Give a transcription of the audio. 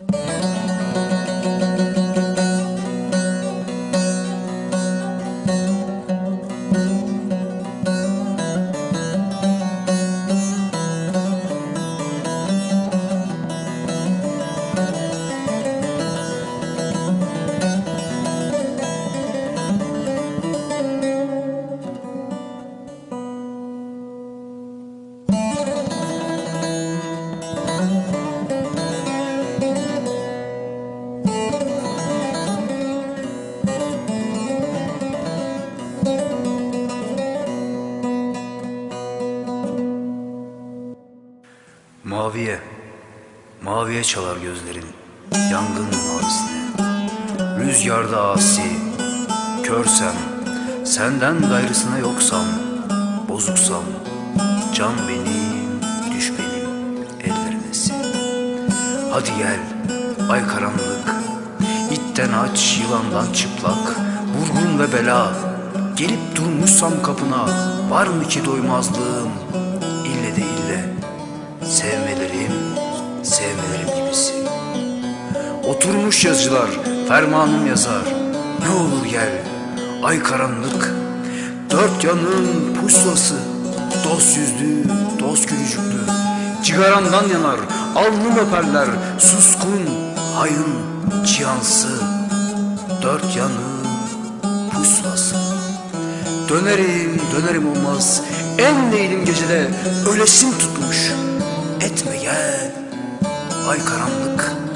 Música Maviye, maviye çalar gözlerin yangın mavisine. Rüzgarda asi, körsem, senden gayrısına yoksam, bozuksam, can benim, düş benim, ellerine. Hadi gel, ay karanlık, itten aç, yılandan çıplak, vurgun ve bela, gelip durmuşsam kapına, var mı ki doymazlığım, Oturmuş yazıcılar, fermanım yazar. Ne olur gel, ay karanlık. Dört yanın pusulası, dost yüzlü, dost gülücüklü. Cigaramdan yanar, alnım öperler, suskun, hayın, çiyansı. Dört yanın pusulası. Dönerim, dönerim olmaz. En değilim gecede ölesim tutmuş. Etme gel. Ay karanlık.